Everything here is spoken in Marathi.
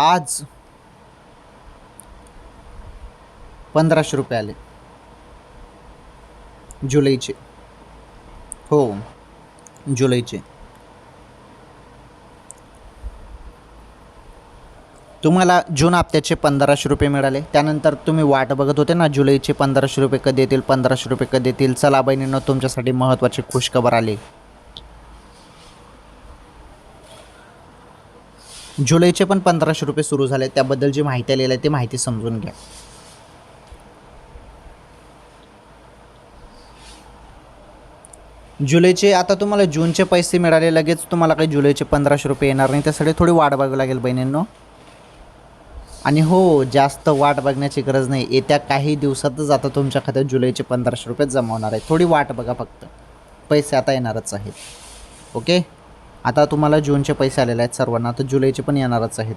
आज पंधराशे रुपये आले. जुलैचे. हो जुलैचे. तुम्हाला जून हप्त्याचे पंधराशे रुपये मिळाले. त्यानंतर तुम्ही वाट बघत होते ना जुलैचे पंधराशे रुपये कधी येतील पंधराशे रुपये कधी येतील? चला बहिणींना तुमच्यासाठी महत्त्वाची खुशखबर आली. जुलैचे पण पंधराशे रुपये सुरू झाले. त्याबद्दल जी माहिती आलेली आहे ती माहिती समजून घ्या. जुलैचे आता तुम्हाला जूनचे पैसे मिळाले लगेच तुम्हाला काही जुलैचे पंधराशे रुपये येणार नाही. त्यासाठी थोडी वाट बघावी लागेल बहिणींनो. आणि हो जास्त वाट बघण्याची गरज नाही. येत्या काही दिवसातच आता तुमच्या खात्यात जुलैचे पंधराशे रुपये जमा होणार आहे थोडी वाट बघा फक्त. पैसे आता येणारच आहेत. ओके? आता तुम्हाला जूनचे पैसे आलेले आहेत सर्वांना आता जुलैचे पण येणारच आहेत.